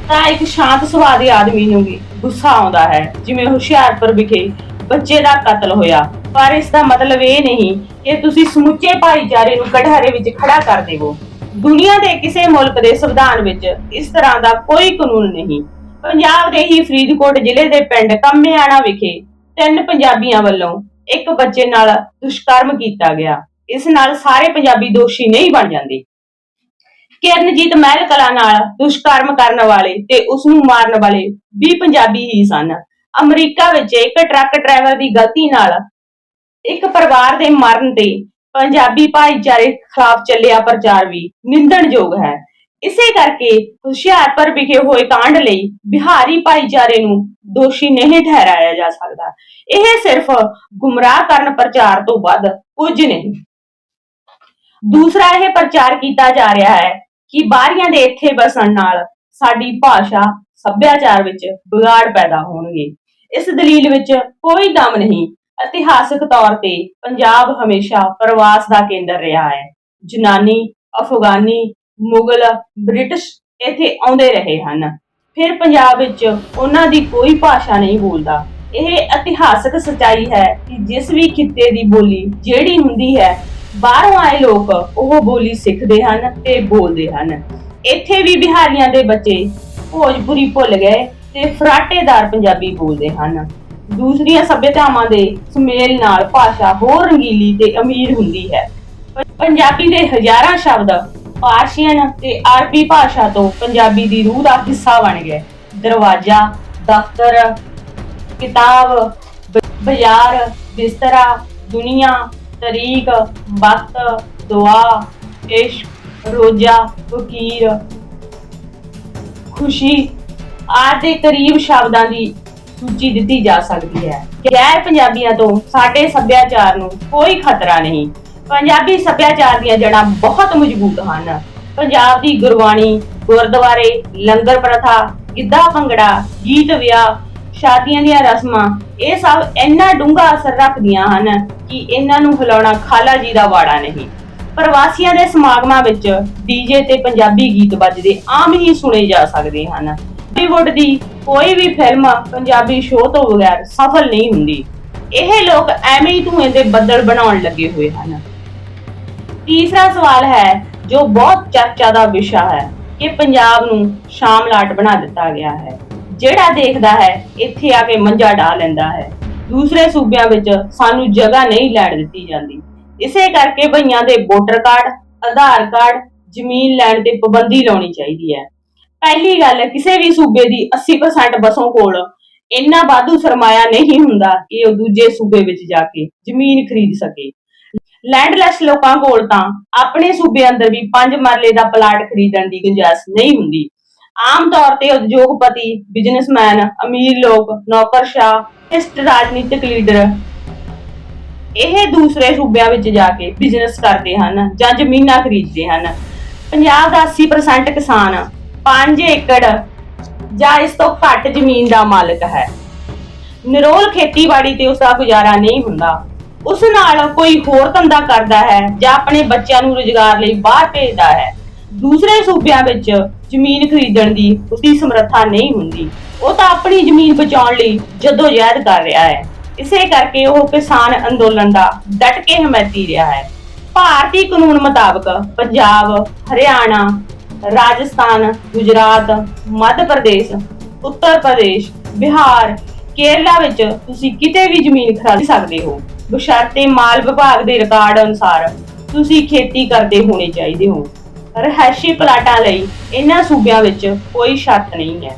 ਤਾਂ ਇੱਕ ਸ਼ਾਂਤ ਸੁਭਾਅ ਦੇ ਆਦਮੀ ਨੂੰ ਵੀ ਗੁੱਸਾ ਆਉਂਦਾ ਹੈ, ਜਿਵੇਂ ਹੁਸ਼ਿਆਰਪੁਰ ਵਿਖੇ ਬੱਚੇ ਦਾ ਕਤਲ ਹੋਇਆ। ਪਰ ਇਸ ਦਾ ਮਤਲਬ ਇਹ ਨਹੀਂ ਕਿ ਤੁਸੀਂ ਸਮੁੱਚੇ ਭਾਈਚਾਰੇ ਨੂੰ ਕਢਾਰੇ ਵਿੱਚ ਖੜਾ ਕਰ ਦੇਵੋ। ਦੁਨੀਆ ਦੇ ਕਿਸੇ ਮੁਲਕ ਦੇ ਸੰਵਿਧਾਨ ਵਿੱਚ ਇਸ ਤਰ੍ਹਾਂ ਦਾ ਕੋਈ ਕਾਨੂੰਨ ਨਹੀਂ। ਪੰਜਾਬ ਦੇ ਹੀ ਫਰੀਦਕੋਟ ਜ਼ਿਲ੍ਹੇ ਦੇ ਪਿੰਡ ਕੰਮਿਆਣਾ ਵਿਖੇ ਤਿੰਨ ਪੰਜਾਬੀਆਂ ਵੱਲੋਂ ਇੱਕ ਬੱਚੇ ਨਾਲ ਦੁਸ਼ਕਰਮ ਕੀਤਾ ਗਿਆ। ਇਸ ਨਾਲ ਸਾਰੇ ਪੰਜਾਬੀ ਦੋਸ਼ੀ ਨਹੀਂ ਬਣ ਜਾਂਦੇ। ਕਿਰਨਜੀਤ ਮਹਿਲ ਕਲਾ ਨਾਲ ਦੁਸ਼ਕਰਮ ਕਰਨ ਵਾਲੇ ਤੇ ਉਸ ਨੂੰ ਮਾਰਨ ਵਾਲੇ ਵੀ ਪੰਜਾਬੀ ਹੀ ਸਨ। ਅਮਰੀਕਾ ਵਿੱਚ ਇੱਕ ਟਰੱਕ ਡਰਾਈਵਰ ਦੀ ਗਲਤੀ ਨਾਲ ਇੱਕ ਪਰਿਵਾਰ ਦੇ ਮਰਨ ਤੇ ਪੰਜਾਬੀ ਭਾਈਚਾਰੇ ਖਿਲਾਫ ਚੱਲਿਆ ਪ੍ਰਚਾਰ ਵੀ ਨਿੰਦਣਯੋਗ ਹੈ। ਇਸੇ ਕਰਕੇ ਹੁਸ਼ਿਆਰਪੁਰ ਵਿਖੇ ਹੋਏ ਕਾਂਡ ਲਈ ਬਿਹਾਰੀ ਭਾਈਚਾਰੇ ਨੂੰ ਦੋਸ਼ੀ ਨਹੀਂ ਠਹਿਰਾਇਆ ਜਾ ਸਕਦਾ। ਇਹ ਸਿਰਫ ਗੁੰਮਰਾਹ ਕਰਨ ਪ੍ਰਚਾਰ ਤੋਂ ਵੱਧ ਕੁਝ ਨਹੀਂ। ਦੂਸਰਾ ਇਹ ਪ੍ਰਚਾਰ ਕੀਤਾ ਜਾ ਰਿਹਾ ਹੈ ਕਿ ਬਾਹਰੀਆਂ ਦੇ ਇੱਥੇ ਵਸਣ ਨਾਲ ਸਾਡੀ ਭਾਸ਼ਾ ਸੱਭਿਆਚਾਰ ਵਿੱਚ ਵਿਗਾੜ ਪੈਦਾ ਹੋਣਗੇ। ਇਸ ਦਲੀਲ ਵਿੱਚ ਕੋਈ ਦਮ ਨਹੀਂ ਇਤਿਹਾਸਕ ਤੌਰ ਤੇ ਪੰਜਾਬ ਹਮੇਸ਼ਾ ਪ੍ਰਵਾਸ ਦਾ ਕੇਂਦਰ ਰਿਹਾ ਹੈ। ਜਨਾਨੀ, ਅਫਗਾਨੀ, ਮੁਗਲ, ਬ੍ਰਿਟਿਸ਼ ਇੱਥੇ ਆਉਂਦੇ ਰਹੇ ਹਨ। ਫਿਰ ਪੰਜਾਬ ਵਿੱਚ ਉਹਨਾਂ ਦੀ ਕੋਈ ਭਾਸ਼ਾ ਨਹੀਂ ਬੋਲਦਾ। ਇਹ ਇਤਿਹਾਸਕ ਸਚਾਈ ਹੈ ਕਿ ਜਿਸ ਵੀ ਖਿੱਤੇ ਦੀ ਬੋਲੀ ਜਿਹੜੀ ਹੁੰਦੀ ਹੈ, ਬਾਹਰੋਂ ਆਏ ਲੋਕ ਉਹ ਬੋਲੀ ਸਿੱਖਦੇ ਹਨ ਤੇ ਬੋਲਦੇ ਹਨ। ਇੱਥੇ ਵੀ ਬਿਹਾਰੀਆਂ ਦੇ ਬੱਚੇ ਭੋਜਪੁਰੀ ਭੁੱਲ ਗਏ ਤੇ ਫਰਾਟੇਦਾਰ ਪੰਜਾਬੀ ਬੋਲਦੇ ਹਨ। ਦੂਸਰੀਆਂ ਸੱਭਿਆਤਾਵਾਂ ਦੇ ਸੁਮੇਲ ਨਾਲ ਭਾਸ਼ਾ ਹੋਰ ਰੰਗੀਲੀ ਤੇ ਅਮੀਰ ਹੁੰਦੀ ਹੈ। ਪੰਜਾਬੀ ਦੇ ਹਜ਼ਾਰਾਂ ਸ਼ਬਦ ਪਾਰਸ਼ੀਅਨ ਤੇ ਅਰਬੀ ਭਾਸ਼ਾ ਤੋਂ ਪੰਜਾਬੀ ਦੀ ਰੂਹ ਦਾ ਹਿੱਸਾ ਬਣ ਗਏ। ਦਰਵਾਜ਼ਾ, ਦਫ਼ਤਰ, ਕਿਤਾਬ ਬਾਜ਼ਾਰ, ਬਿਸਤਰਾ, ਦੁਨੀਆ, ਤਰੀਕ, ਵਕਤ, ਦੁਆ, ਇਸ਼ਕ, ਰੋਜ਼ਾ, ਫਕੀਰ, ਖੁਸ਼ੀ ਆਦਿ ਕਰੀਬ ਸ਼ਬਦਾਂ ਦੀ ਸੂਚੀ ਦਿੱਤੀ ਜਾ ਸਕਦੀ ਹੈ ਗੈਰ ਪੰਜਾਬੀਆਂ ਤੋਂ ਸਾਡੇ ਸੱਭਿਆਚਾਰ ਨੂੰ ਕੋਈ ਖਤਰਾ ਨਹੀਂ। ਪੰਜਾਬੀ ਸੱਭਿਆਚਾਰ ਦੀਆਂ ਜੜ੍ਹਾਂ ਬਹੁਤ ਮਜ਼ਬੂਤ ਹਨ। ਪੰਜਾਬ ਦੀ ਗੁਰਬਾਣੀ, ਗੁਰਦੁਆਰੇ, ਲੰਗਰ ਪ੍ਰਥਾ, ਗਿੱਧਾ ਭੰਗੜਾ, ਗੀਤ ਵਿਆਹ, ਸ਼ਾਦੀਆਂ ਦੀਆਂ ਰਸਮਾਂ, ਇਹ ਸਭ ਇੰਨਾ ਡੂੰਘਾ ਅਸਰ ਰੱਖਦੀਆਂ ਹਨ ਕਿ ਇਹਨਾਂ ਨੂੰ ਹਿਲਾਉਣਾ ਖਾਲਾ ਜੀ ਦਾ ਵਾੜਾ ਨਹੀਂ। ਪ੍ਰਵਾਸੀਆਂ ਦੇ ਸਮਾਗਮਾਂ ਵਿੱਚ ਡੀਜੇ ਤੇ ਪੰਜਾਬੀ ਗੀਤ ਵੱਜਦੇ ਆਮ ਹੀ ਸੁਣੇ ਜਾ ਸਕਦੇ ਹਨ। ਬਾਲੀਵੁੱਡ ਦੀ ਕੋਈ ਵੀ ਫਿਲਮ ਪੰਜਾਬੀ ਸ਼ੋਅ ਤੋਂ ਬਗੈਰ ਸਫਲ ਨਹੀਂ ਹੁੰਦੀ। ਇਹ ਲੋਕ ਐਵੇਂ ਹੀ ਧੂਏ ਦੇ ਬੱਦਲ ਬਣਾਉਣ ਲੱਗੇ ਹੋਏ ਹਨ। ਤੀਸਰਾ ਸਵਾਲ ਹੈ, ਜੋ ਬਹੁਤ ਚਰਚਾ ਦਾ ਵਿਸ਼ਾ ਹੈ, ਕਿ ਪੰਜਾਬ ਨੂੰ ਸ਼ਾਮਲਾਟ ਬਣਾ ਦਿੱਤਾ ਗਿਆ ਹੈ। ਜਿਹੜਾ ਦੇਖਦਾ ਹੈ, ਇੱਥੇ ਆ ਕੇ ਮੰਜਾ ਢਾ ਲੈਂਦਾ ਹੈ। ਦੂਸਰੇ ਸੂਬਿਆਂ ਵਿੱਚ ਸਾਨੂੰ ਜਗ੍ਹਾ ਨਹੀਂ ਲੈਣ ਦਿੱਤੀ ਜਾਂਦੀ। ਇਸੇ ਕਰਕੇ ਭਈਆਂ ਦੇ ਵੋਟਰ ਕਾਰਡ, ਆਧਾਰ ਕਾਰਡ, ਜ਼ਮੀਨ ਲੈਣ ਤੇ ਪਾਬੰਦੀ ਲਾਉਣੀ ਚਾਹੀਦੀ ਹੈ। ਪਹਿਲੀ ਗੱਲ ਕਿਸੇ ਵੀ ਸੂਬੇ ਦੀ 80% ਬਸੋਂ ਕੋਲ ਇੰਨਾ ਵਾਧੂ ਸਰਮਾਇਆ ਨਹੀਂ ਹੁੰਦਾ ਕਿ ਉਹ ਦੂਜੇ ਸੂਬੇ ਵਿੱਚ ਜਾ ਕੇ ਜ਼ਮੀਨ ਖਰੀਦ ਸਕੇ। ਲੈਂਡਲੈਸ ਲੋਕਾਂ ਕੋਲ ਤਾਂ ਆਪਣੇ ਸੂਬੇ ਅੰਦਰ ਵੀ 5 ਮਰਲੇ ਦਾ ਪਲਾਟ ਖਰੀਦਣ ਦੀ ਗੁੰਜਾਇਸ਼ ਨਹੀਂ ਹੁੰਦੀ। ਆਮ ਤੌਰ ਤੇ ਉਦਯੋਗਪਤੀ ਬਿਜ਼ਨਸਮੈਨ ਅਮੀਰ ਲੋਕ, ਨੌਕਰਸ਼ਾਹ ਇਸ ਰਾਜਨੀਤਿਕ ਲੀਡਰ ਇਹ ਦੂਸਰੇ ਸੂਬਿਆਂ ਵਿੱਚ ਜਾ ਕੇ ਬਿਜ਼ਨਸ ਕਰਦੇ ਹਨ ਜਾਂ ਜ਼ਮੀਨਾਂ ਖਰੀਦਦੇ ਹਨ। ਪੰਜਾਬ ਦਾ 80% ਕਿਸਾਨ 5 ਏਕੜ ਜਾਂ ਇਸ ਤੋਂ ਘੱਟ ਜ਼ਮੀਨ ਦਾ ਮਾਲਕ ਹੈ। ਨਿਰੋਲ ਖੇਤੀਬਾੜੀ ਤੇ ਉਸ ਦਾ ਗੁਜ਼ਾਰਾ ਨਹੀਂ ਹੁੰਦਾ। ਉਸ ਨਾਲ ਕੋਈ ਹੋਰ ਧੰਦਾ ਕਰਦਾ ਹੈ ਜਾਂ ਆਪਣੇ ਬੱਚਿਆਂ ਨੂੰ ਰੁਜ਼ਗਾਰ ਲਈ ਬਾਹਰ ਭੇਜਦਾ ਹੈ। ਦੂਸਰੇ ਸੂਬਿਆਂ ਵਿੱਚ ਜ਼ਮੀਨ ਖਰੀਦਣ ਦੀ ਉਸਦੀ ਸਮਰੱਥਾ ਨਹੀਂ ਹੁੰਦੀ। ਉਹ ਤਾਂ ਆਪਣੀ ਜ਼ਮੀਨ ਬਚਾਉਣ ਲਈ ਜਦੋਜਹਿਦ ਕਰ ਰਿਹਾ ਹੈ। ਇਸੇ ਕਰਕੇ ਉਹ ਕਿਸਾਨ ਅੰਦੋਲਨ ਦਾ ਡਟ ਕੇ ਹਮਾਇਤੀ ਰਿਹਾ ਹੈ। ਭਾਰਤੀ ਕਾਨੂੰਨ ਮੁਤਾਬਕ ਪੰਜਾਬ, ਹਰਿਆਣਾ ਰਾਜਸਥਾਨ, ਗੁਜਰਾਤ, ਮੱਧ ਪ੍ਰਦੇਸ਼, ਉੱਤਰ ਪ੍ਰਦੇਸ਼, ਬਿਹਾਰ, ਕੇਰਲਾ ਵਿੱਚ ਤੁਸੀਂ ਕਿਤੇ ਵੀ ਜ਼ਮੀਨ ਖਰੀਦ ਸਕਦੇ ਹੋ। ਬਸ਼ਰਤੇ ਮਾਲ ਵਿਭਾਗ ਦੇ ਰਿਕਾਰਡ ਅਨੁਸਾਰ ਤੁਸੀਂ ਖੇਤੀ ਕਰਦੇ ਹੋਣੇ ਚਾਹੀਦੇ ਹੋ। ਰਹਿਸ਼ੀ ਪਲਾਟਾਂ ਲਈ ਇਹਨਾਂ ਸੂਬਿਆਂ ਵਿੱਚ ਕੋਈ ਸ਼ਰਤ ਨਹੀਂ ਹੈ।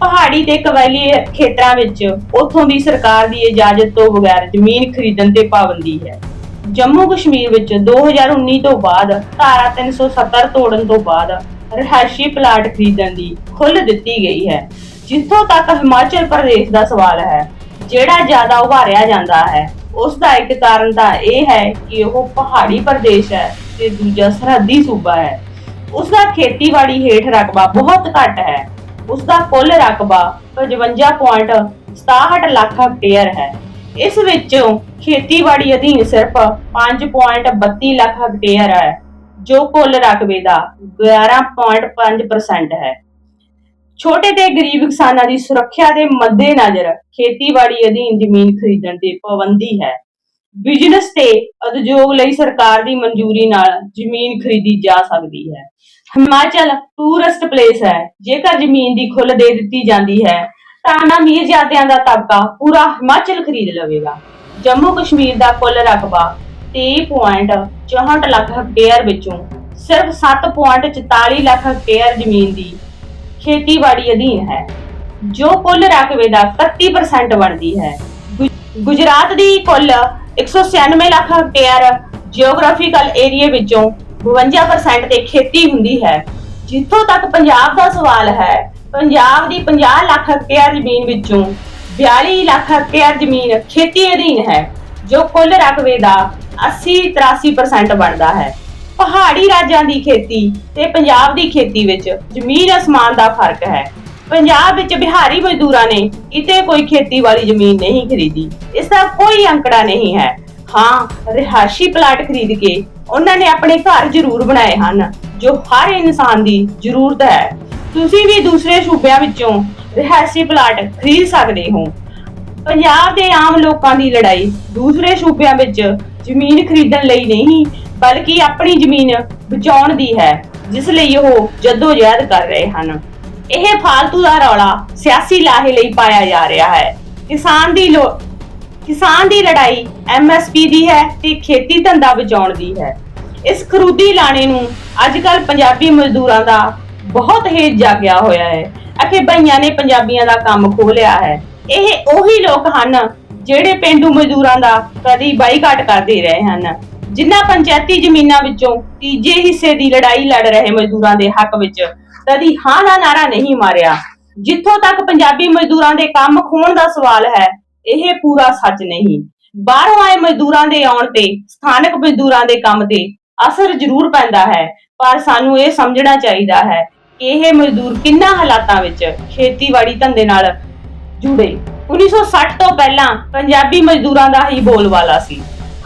ਪਹਾੜੀ ਤੇ ਕਵੈਲੀ ਖੇਤਰਾਂ ਵਿੱਚ ਉਥੋਂ ਦੀ ਸਰਕਾਰ ਦੀ ਇਜਾਜ਼ਤ ਤੋਂ ਬਗੈਰ ਜ਼ਮੀਨ ਖਰੀਦਣ ਤੇ ਪਾਬੰਦੀ ਹੈ। ਜੰਮੂ ਕਸ਼ਮੀਰ ਵਿੱਚ 2019 ਤੋਂ ਬਾਅਦ ਧਾਰਾ 370 ਤੋੜਨ ਤੋਂ ਬਾਅਦ ਰਹਿائشੀ ਪਲਾਟ ਖਰੀਦਣ ਦੀ ਖੁੱਲ ਦਿੱਤੀ ਗਈ ਹੈ, ਜਿੱਥੋਂ ਤੱਕ ਹਿਮਾਚਲ ਪ੍ਰਦੇਸ਼ ਦਾ ਸਵਾਲ ਹੈ, ਜਿਹੜਾ ਜ਼ਿਆਦਾ ਉਭਾਰਿਆ ਜਾਂਦਾ ਹੈ। ਉਸ ਦਾ ਇੱਕ ਕਾਰਨ ਤਾਂ ਇਹ ਹੈ ਕਿ ਉਹ ਪਹਾੜੀ ਪ੍ਰਦੇਸ਼ ਹੈ ਤੇ ਦੂਜਾ ਸਰਹੱਦੀ ਸੂਬਾ ਹੈ। ਉਸ ਦਾ ਖੇਤੀਬਾੜੀ ਹੇਠ ਰਕਬਾ ਬਹੁਤ ਘੱਟ ਹੈ। ਉਸ ਦਾ ਕੁੱਲ ਰਕਬਾ 55.67 ਲੱਖ ਹੈਕਟੇਅਰ ਹੈ। ਇਸ ਵਿੱਚੋਂ ਖੇਤੀਬਾੜੀ ਅਧੀਨ ਸਿਰਫ 5.32 ਲੱਖ ਹੈਕਟੇਅਰ ਹੈ, ਜੋ ਕੁੱਲ ਰਕਬੇ ਦਾ 11.5% ਹੈ। ਛੋਟੇ ਤੇ ਗਰੀਬ ਕਿਸਾਨਾਂ ਦੀ ਸੁਰੱਖਿਆ ਦੇ ਮੱਦੇਨਜ਼ਰ ਖੇਤੀਬਾੜੀ ਅਧੀਨ ਜ਼ਮੀਨ ਖਰੀਦਣ ਤੇ ਪਾਬੰਦੀ ਹੈ। ਬਿਜ਼ਨਸ ਤੇ ਉਦਯੋਗ ਲਈ ਸਰਕਾਰ ਦੀ ਮਨਜ਼ੂਰੀ ਨਾਲ ਜ਼ਮੀਨ ਖਰੀਦੀ ਜਾ ਸਕਦੀ ਹੈ। ਹਿਮਾਚਲ ਟੂਰਿਸਟ ਪਲੇਸ ਹੈ, ਜੇਕਰ ਜ਼ਮੀਨ ਦੀ ਖੁੱਲ ਦੇ ਦਿੱਤੀ ਜਾਂਦੀ ਹੈ ਤਾਂ ਨਾ ਮੀਰਜ਼ਾਦਿਆਂ ਦਾ ਤਬਕਾ ਪੂਰਾ ਹਿਮਾਚਲ ਖਰੀਦ ਲਵੇਗਾ। ਜੰਮੂ ਕਸ਼ਮੀਰ ਦਾ ਕੁੱਲ ਰਕਬਾ 23.64 ਲੱਖ ਹੈਕਟੇਅਰ ਵਿੱਚੋਂ ਸਿਰਫ 7.44 ਲੱਖ ਹੈਕਟੇਅਰ ਜ਼ਮੀਨ ਦੀ ਖੇਤੀਬਾੜੀ ਅਧੀਨ ਹੈ, ਜੋ ਕੁੱਲ ਰਕਬੇ ਦਾ 31% ਬਣਦੀ ਹੈ। ਗੁਜਰਾਤ ਦੀ ਕੁੱਲ 196 ਲੱਖ ਹੈਕਟੇਅਰ ਜੀਓਗ੍ਰਾਫੀਕਲ ਏਰੀਆ ਵਿੱਚੋਂ 52% ਤੇ ਖੇਤੀ ਹੁੰਦੀ ਹੈ, ਜਿੱਥੋਂ ਤੱਕ ਪੰਜਾਬ ਦਾ ਸਵਾਲ ਹੈ ਪੰਜਾਬ ਦੀ 50 ਲੱਖ ਹੈਕਟੇਅਰ ਜ਼ਮੀਨ ਵਿੱਚੋਂ 42 ਲੱਖ ਹੈਕਟੇਅਰ ਜ਼ਮੀਨ ਖੇਤੀ ਅਧੀਨ ਹੈ, ਜੋ ਕੁੱਲ ਰਕਬੇ ਦਾ 80-83% ਬਣਦਾ ਹੈ। ਪਹਾੜੀ ਰਾਜਾਂ ਦੀ ਖੇਤੀ ਤੇ ਪੰਜਾਬ ਦੀ ਖੇਤੀ ਵਿੱਚ ਜ਼ਮੀਨ ਅਸਮਾਨ ਦਾ ਫ਼ਰਕ ਹੈ। ਪੰਜਾਬ ਵਿੱਚ ਬਿਹਾਰੀ ਮਜ਼ਦੂਰਾਂ ਨੇ ਕਿਤੇ ਕੋਈ ਖੇਤੀ ਵਾਲੀ ਜ਼ਮੀਨ ਨਹੀਂ ਖਰੀਦੀ, ਇਸ ਦਾ ਕੋਈ ਅੰਕੜਾ ਨਹੀਂ ਹੈ। ਹਾਂ, ਰਿਹਾਇਸ਼ੀ ਪਲਾਟ ਖਰੀਦ ਕੇ ਉਹਨਾਂ ਨੇ ਆਪਣੇ ਘਰ ਜ਼ਰੂਰ ਬਣਾਏ ਹਨ, ਜੋ ਹਰ ਇਨਸਾਨ ਦੀ ਜ਼ਰੂਰਤ ਹੈ। ਤੁਸੀਂ ਵੀ ਦੂਸਰੇ ਸੂਬਿਆਂ ਵਿੱਚੋਂ ਰਿਹਾਇਸ਼ੀ ਪਲਾਟ ਖਰੀਦ ਸਕਦੇ ਹੋ। ਪੰਜਾਬ ਦੇ ਆਮ ਲੋਕਾਂ ਦੀ ਲੜਾਈ ਦੂਸਰੇ ਸੂਬਿਆਂ ਵਿੱਚ ਜ਼ਮੀਨ ਖਰੀਦਣ ਲਈ ਨਹੀਂ, ਬਲਕਿ ਆਪਣੀ ਜ਼ਮੀਨ ਬਚਾਉਣ ਦੀ ਹੈ, ਜਿਸ ਲਈ ਉਹ ਜਦੋਜਹਿਦ ਕਰ ਰਹੇ ਹਨ। ਇਹ ਫਾਲਤੂ ਦਾ ਰੌਲਾ ਸਿਆਸੀ ਲਾਹੇ ਲਈ ਪਾਇਆ ਜਾ ਰਿਹਾ ਹੈ। ਕਿਸਾਨ ਦੀ ਲੋ- ਕਿਸਾਨ ਦੀ ਲੜਾਈ ਐਮਐਸਪੀ ਦੀ ਹੈ ਤੇ ਖੇਤੀ ਧੰਦਾ ਬਚਾਉਣ ਦੀ ਹੈ। ਇਸ ਖਰੂਦੀ ਲਾਣੇ ਨੂੰ ਅੱਜਕੱਲ ਪੰਜਾਬੀ ਮਜ਼ਦੂਰਾਂ ਦਾ ਬਹੁਤ ਹੀ ਜਾਗਿਆ ਹੋਇਆ ਹੈ। ਅਖੇ ਭਈਆਂ ਨੇ ਪੰਜਾਬੀਆਂ ਦਾ ਕੰਮ ਖੋਹ ਲਿਆ ਹੈ। ਇਹ ਉਹੀ ਲੋਕ ਹਨ ਜਿਹੜੇ ਪਿੰਡੂ ਮਜ਼ਦੂਰਾਂ ਦਾ ਕਦੀ ਬਾਈਕਾਟ ਕਰਦੇ ਰਹੇ ਹਨ, ਜਿਨ੍ਹਾਂ ਪੰਚਾਇਤੀ ਜ਼ਮੀਨਾਂ ਵਿੱਚੋਂ ਤੀਜੇ ਹਿੱਸੇ ਦੀ ਲੜਾਈ ਲੜ ਰਹੇ ਮਜ਼ਦੂਰਾਂ ਦੇ ਹੱਕ ਵਿੱਚ ਕਦੀ ਹਾਂ ਦਾ ਨਾਰਾ ਨਹੀਂ ਮਾਰਿਆ। ਜਿੱਥੋਂ ਤੱਕ ਪੰਜਾਬੀ ਮਜ਼ਦੂਰਾਂ ਦੇ ਕੰਮ ਖੋਣ ਦਾ ਸਵਾਲ ਹੈ, ਇਹ ਪੂਰਾ ਸੱਚ ਨਹੀਂ। ਬਾਹਰੋਂ ਆਏ ਮਜ਼ਦੂਰਾਂ ਦੇ ਆਉਣ ਤੇ ਸਥਾਨਕ ਮਜ਼ਦੂਰਾਂ ਦੇ ਕੰਮ ਤੇ ਅਸਰ ਜ਼ਰੂਰ ਪੈਂਦਾ ਹੈ, ਪਰ ਸਾਨੂੰ ਇਹ ਸਮਝਣਾ ਚਾਹੀਦਾ ਹੈ ਇਹ ਮਜ਼ਦੂਰ ਕਿੰਨਾ ਹਾਲਾਤਾਂ ਵਿੱਚ ਖੇਤੀਬਾੜੀ ਧੰਦੇ ਨਾਲ ਜੁੜੇ? 1960 ਤੋਂ ਪਹਿਲਾਂ ਪੰਜਾਬੀ ਮਜ਼ਦੂਰਾਂ ਦਾ ਹੀ ਬੋਲਬਾਲਾ ਸੀ।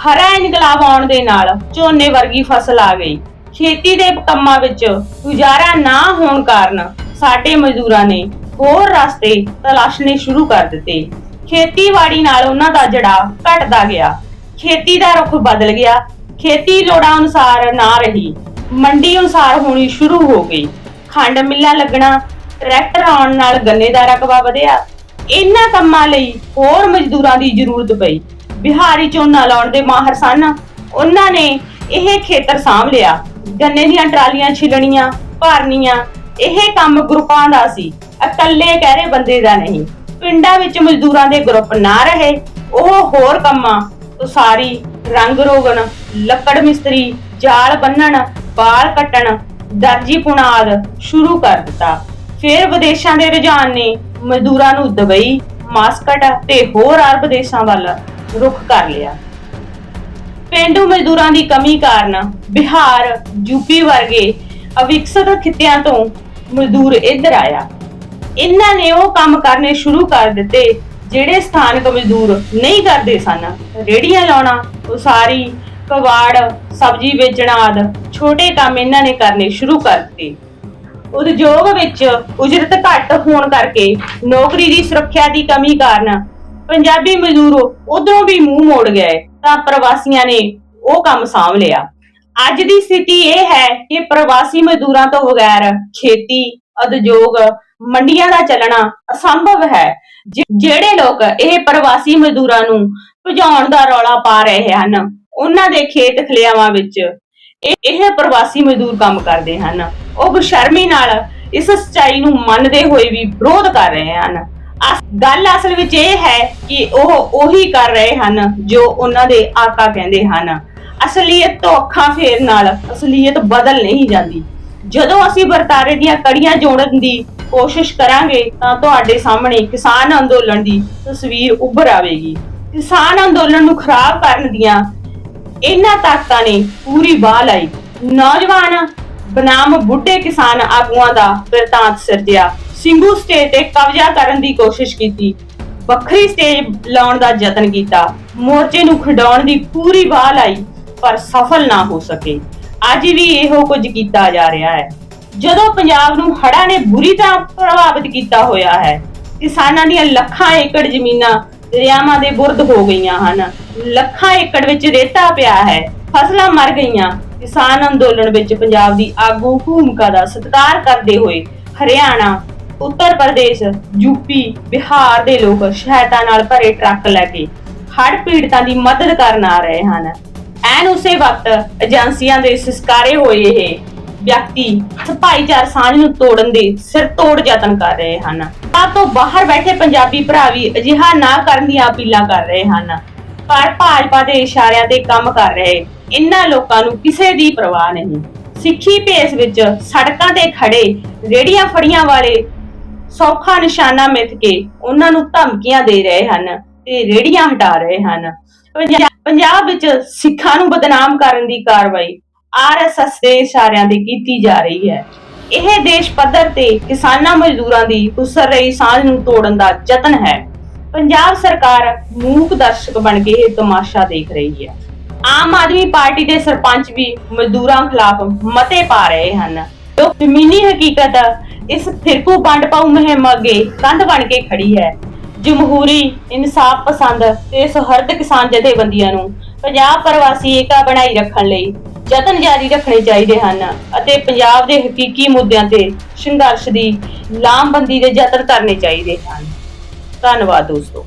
ਹਰਾ ਇਨਕਲਾਬ ਆਉਣ ਦੇ ਨਾਲ ਝੋਨੇ ਵਰਗੀ ਫਸਲ ਆ ਗਈ। ਖੇਤੀ ਦੇ ਕੰਮਾਂ ਵਿੱਚ ਗੁਜ਼ਾਰਾ ਨਾ ਹੋਣ ਕਾਰਨ ਸਾਡੇ ਮਜ਼ਦੂਰਾਂ ਨੇ ਹੋਰ ਰਸਤੇ ਤਲਾਸ਼ਣੇ ਸ਼ੁਰੂ ਕਰ ਦਿੱਤੇ। ਖੇਤੀਬਾੜੀ ਨਾਲ ਉਹਨਾਂ ਦਾ ਜੜਾ ਘਟਦਾ ਗਿਆ। ਖੇਤੀ ਦਾ ਰੁਖ ਬਦਲ ਗਿਆ। ਖੇਤੀ ਲੋੜਾਂ ਅਨੁਸਾਰ ਨਾ ਰਹੀ। ਮੰਡੀ ਅਨੁਸਾਰ ਹੋਣੀ ਸ਼ੁਰੂ ਹੋ ਗਈ। ਖੰਡ ਮਿੱਲਾਂ ਲੱਗਣਾ ਟਰੈਕਟਰ ਆਉਣ ਨਾਲ ਗੰਨੇ ਦਾ ਰਕਬਾ ਵਧਿਆ। ਇਹਨਾਂ ਕੰਮਾਂ ਲਈ ਹੋਰ ਮਜ਼ਦੂਰਾਂ ਦੀ ਜ਼ਰੂਰਤ ਪਈ। ਬਿਹਾਰੀ ਝੋਨਾ ਲਾਉਣ ਦੇ ਮਾਹਰ ਸਨ। ਉਹਨਾਂ ਨੇ ਇਹ ਖੇਤਰ ਸਾਂਭ ਲਿਆ। ਗੰਨੇ ਦੀਆਂ ਟਰਾਲੀਆਂ ਛਿਲਣੀਆਂ, ਭਰਨੀਆਂ, ਇਹ ਕੰਮ ਗਰੁੱਪਾਂ ਦਾ ਸੀ। ਇਕੱਲੇ ਕਹਿਰੇ ਬੰਦੇ ਦਾ ਨਹੀਂ। ਪਿੰਡਾਂ ਵਿੱਚ ਮਜ਼ਦੂਰਾਂ ਦੇ ਗਰੁੱਪ ਨਾ ਰਹੇ। ਉਹ ਹੋਰ ਕੰਮਾਂ, ਉਸਾਰੀ, ਰੰਗ ਰੋਗਣ, ਲੱਕੜ ਮਿਸਤਰੀ, ਜਾਲ ਬੰਨਣ, ਬਾਲ ਕੱਟਣ ਦਰਜੀ ਪੁਣਾਦ ਸ਼ੁਰੂ ਕਰ ਦਿੱਤਾ। ਫਿਰ ਵਿਦੇਸ਼ਾਂ ਦੇ ਰੁਝਾਨ ਨੇ ਮਜ਼ਦੂਰਾਂ ਨੂੰ ਦੁਬਈ, ਮਾਸਕਟ ਤੇ ਹੋਰ ਅਰਬ ਦੇਸ਼ਾਂ ਵੱਲ ਰੁਖ ਕਰ ਲਿਆ। ਪੇਂਡੂ ਮਜ਼ਦੂਰਾਂ ਦੀ ਕਮੀ ਕਾਰਨ ਬਿਹਾਰ ਯੂਪੀ ਵਰਗੇ ਅਵਿਕਸਿਤ ਖਿੱਤਿਆਂ ਤੋਂ ਮਜ਼ਦੂਰ ਇੱਧਰ ਆਇਆ। ਇਹਨਾਂ ਨੇ ਉਹ ਕੰਮ ਕਰਨੇ ਸ਼ੁਰੂ ਕਰ ਦਿੱਤੇ ਜਿਹੜੇ ਸਥਾਨਕ ਮਜ਼ਦੂਰ ਨਹੀਂ ਕਰਦੇ ਸਨ। ਰੇੜੀਆਂ ਲਾਉਣਾ, ਉਸਾਰੀ ਕਵਾੜ ਸਬਜ਼ੀ ਵੇਚਣਾ ਆਦ ਛੋਟੇ ਕੰਮ ਇਹਨਾਂ ਨੇ ਕਰਨੇ ਸ਼ੁਰੂ ਕਰ ਦਿੱਤੇ। ਉਦਯੋਗ ਵਿੱਚ ਉਜਰਤ ਘੱਟ ਹੋਣ ਕਰਕੇ ਨੌਕਰੀ ਦੀ ਸੁਰੱਖਿਆ ਦੀ ਕਮੀ ਕਾਰਨ ਪੰਜਾਬੀ ਮਜ਼ਦੂਰ ਉਧਰੋਂ ਵੀ ਮੂੰਹ ਮੋੜ ਗਏ ਤਾਂ ਪ੍ਰਵਾਸੀਆਂ ਨੇ ਉਹ ਕੰਮ ਸਾਂਭ ਲਿਆ। ਅੱਜ ਦੀ ਸਥਿਤੀ ਇਹ ਹੈ ਕਿ ਪ੍ਰਵਾਸੀ ਮਜ਼ਦੂਰਾਂ ਤੋਂ ਬਗੈਰ ਖੇਤੀ, ਉਦਯੋਗ, ਮੰਡੀਆਂ ਦਾ ਚੱਲਣਾ ਅਸੰਭਵ ਹੈ। ਜਿਹੜੇ ਲੋਕ ਇਹ ਪ੍ਰਵਾਸੀ ਮਜ਼ਦੂਰਾਂ ਨੂੰ ਭਜਾਉਣ ਦਾ ਰੌਲਾ ਪਾ ਰਹੇ ਹਨ ਉਹਨਾਂ ਦੇ ਖੇਤ ਖਲਿਆਵਾਂ ਵਿੱਚ। ਇਹ ਇਹ ਪ੍ਰਵਾਸੀ ਮਜ਼ਦੂਰ ਕੰਮ ਕਰਦੇ ਹਨ। ਉਹ ਬਸ਼ਰਮੀ ਨਾਲ ਇਸ ਸੱਚਾਈ ਨੂੰ ਮੰਨਦੇ ਹੋਏ ਵੀ ਵਿਰੋਧ ਕਰ ਰਹੇ ਹਨ। ਗੱਲ ਅਸਲ ਵਿੱਚ ਇਹ ਹੈ ਕਿ ਉਹ ਉਹੀ ਕਰ ਰਹੇ ਹਨ ਜੋ ਉਹਨਾਂ ਦੇ ਆਕਾ ਕਹਿੰਦੇ ਹਨ। ਅਸਲੀਅਤ ਤੋਂ ਅੱਖਾਂ ਫੇਰ ਨਾਲ ਅਸਲੀਅਤ ਬਦਲ ਨਹੀਂ ਜਾਂਦੀ। ਜਦੋਂ ਅਸੀਂ ਵਰਤਾਰੇ ਦੀਆਂ ਕੜੀਆਂ ਜੋੜਨ ਦੀ ਕੋਸ਼ਿਸ਼ ਕਰਾਂਗੇ ਤਾਂ ਤੁਹਾਡੇ ਸਾਹਮਣੇ ਕਿਸਾਨ ਅੰਦੋਲਨ ਦੀ ਤਸਵੀਰ ਉੱਭਰ ਆਵੇਗੀ। ਕਿਸਾਨ ਅੰਦੋਲਨ ਨੂੰ ਖਰਾਬ ਕਰਨ ਦੀਆਂ ਇਹਨਾਂ ਤਾਕਤਾਂ ਨੇ ਪੂਰੀ ਬਾਹ ਲਾਈ। ਨੌਜਵਾਨ ਬਨਾਮ ਬੁੱਢੇ ਕਿਸਾਨ ਆਗੂਆਂ ਦਾ ਬਿਰਤਾਂਤ ਸਿਰਜਿਆ। ਸਿੰਘੂ ਸਟੇਜ ਤੇ ਕਬਜ਼ਾ ਕਰਨ ਦੀ ਕੋਸ਼ਿਸ਼ ਕੀਤੀ। ਵੱਖਰੀ ਸਟੇਜ ਲਾਉਣ ਦਾ ਯਤਨ ਕੀਤਾ। ਮੋਰਚੇ ਨੂੰ ਖਿਡਾਉਣ ਦੀ ਪੂਰੀ ਵਾਹ ਲਾਈ, ਪਰ ਸਫਲ ਨਾ ਹੋ ਸਕੇ। ਅੱਜ ਵੀ ਇਹੋ ਕੁਝ ਕੀਤਾ ਜਾ ਰਿਹਾ ਹੈ। ਜਦੋਂ ਪੰਜਾਬ ਨੂੰ ਹੜ੍ਹਾਂ ਨੇ ਬੁਰੀ ਤਰ੍ਹਾਂ ਪ੍ਰਭਾਵਿਤ ਕੀਤਾ ਹੋਇਆ ਹੈ, ਕਿਸਾਨਾਂ ਦੀਆਂ ਲੱਖਾਂ ਏਕੜ ਜ਼ਮੀਨਾਂ ਦਰਿਆਵਾਂ ਦੇ ਬੁਰਦ ਹੋ ਗਈਆਂ ਹਨ। ਲੱਖਾਂ ਏਕੜ ਵਿੱਚ ਰੇਤਾ ਪਿਆ ਹੈ। ਫਸਲਾਂ ਮਰ ਗਈਆਂ। ਕਿਸਾਨ ਅੰਦੋਲਨ ਵਿੱਚ ਪੰਜਾਬ ਦੀ ਆਗੂ ਭੂਮਿਕਾ ਦਾ ਸਤਿਕਾਰ ਕਰਦੇ ਹੋਏ ਹਰਿਆਣਾ, ਉੱਤਰ ਪ੍ਰਦੇਸ਼ ਯੂਪੀ ਬਿਹਾਰ ਦੇ ਲੋਕ ਸਹਾਇਤਾ ਨਾਲ ਭਰੇ ਟਰੱਕ ਲੈ ਕੇ ਹੜ੍ਹ ਪੀੜਤਾਂ ਦੀ ਮਦਦ ਕਰਨ ਆ ਰਹੇ ਹਨ। ਐਨ ਉਸੇ ਵਕਤ ਏਜੰਸੀਆਂ ਦੇ ਸਿਸਕਾਰੇ ਹੋਏ ਇਹ ਵਿਅਕਤੀ ਭਾਈਚਾਰ ਸਾਂਝ ਨੂੰ ਤੋੜਨ ਦੇ ਸਿਰ ਤੋੜ ਯਤਨ ਕਰ ਰਹੇ ਹਨ। ਤਾਂ ਤੋਂ ਬਾਹਰ ਬੈਠੇ ਪੰਜਾਬੀ ਭਰਾ ਵੀ ਅਜਿਹਾ ਨਾ ਕਰਨ ਦੀਆਂ ਅਪੀਲਾਂ ਕਰ ਰਹੇ ਹਨ। ਪਰ ਭਾਜਪਾ ਦੇ ਇਸ਼ਾਰਿਆਂ ਤੇ ਕੰਮ ਕਰ ਰਹੇ ਇਨ੍ਹਾਂ ਲੋਕਾਂ ਨੂੰ ਕਿਸੇ ਦੀ ਪਰਵਾਹ ਨਹੀਂ। ਸਿੱਖੀ ਭੇਸ ਵਿੱਚ ਸੜਕਾਂ ਤੇ ਖੜੇ ਰੇੜੀਆਂ ਫੜੀਆਂ ਵਾਲੇ ਸੌਖਾ ਨਿਸ਼ਾਨਾ ਮਿੱਥ ਕੇ ਉਹਨਾਂ ਨੂੰ ਧਮਕੀਆਂ ਦੇ ਰਹੇ ਹਨ ਤੇ ਰੇੜੀਆਂ ਹਟਾ ਰਹੇ ਹਨ। ਪੰਜਾਬ ਵਿੱਚ ਸਿੱਖਾਂ ਨੂੰ ਬਦਨਾਮ ਕਰਨ ਦੀ ਕਾਰਵਾਈ ਆਰਐਸਐਸ ਦੇ ਇਸ਼ਾਰਿਆਂ ਤੇ ਕੀਤੀ ਜਾ ਰਹੀ ਹੈ। ਇਹ ਦੇਸ਼ ਪੱਧਰ ਤੇ ਕਿਸਾਨਾਂ ਮਜ਼ਦੂਰਾਂ ਦੀ ਉਸਰ ਰਹੀ ਸਾਂਝ ਨੂੰ ਤੋੜਨ ਦਾ ਯਤਨ ਹੈ। ਪੰਜਾਬ ਸਰਕਾਰ ਮੂਕ ਦਰਸ਼ਕ ਬਣ ਕੇ ਇਹ ਤਮਾਸ਼ਾ ਦੇਖ ਰਹੀ ਹੈ। ਆਮ ਆਦਮੀ ਪਾਰਟੀ ਦੇ ਸਰਪੰਚ ਵੀ ਮਜ਼ਦੂਰਾਂ ਖਿਲਾਫ ਮਤੇ ਪਾ ਰਹੇ ਹਨ। ਜੋ ਜ਼ਮੀਨੀ ਹਕੀਕਤ ਇਸ ਫਿਰਕੂ ਵੰਡ ਪਾਉ ਮੁਹਿੰਮ ਅੱਗੇ ਕੰਧ ਬਣ ਕੇ ਖੜੀ ਹੈ। ਜਮਹੂਰੀ ਇਨਸਾਫ ਪਸੰਦ ਤੇ ਸੁਹਰਦ ਕਿਸਾਨ ਜਥੇਬੰਦੀਆਂ ਨੂੰ ਪੰਜਾਬ ਪ੍ਰਵਾਸੀ ਏਕਾ ਬਣਾਈ ਰੱਖਣ ਲਈ ਯਤਨ ਜਾਰੀ ਰੱਖਣੇ ਚਾਹੀਦੇ ਹਨ ਅਤੇ ਪੰਜਾਬ ਦੇ ਹਕੀਕੀ ਮੁੱਦਿਆਂ ਤੇ ਸੰਘਰਸ਼ ਦੀ ਲਾਮਬੰਦੀ ਦੇ ਯਤਨ ਕਰਨੇ ਚਾਹੀਦੇ ਹਨ। ਧੰਨਵਾਦ ਦੋਸਤੋ।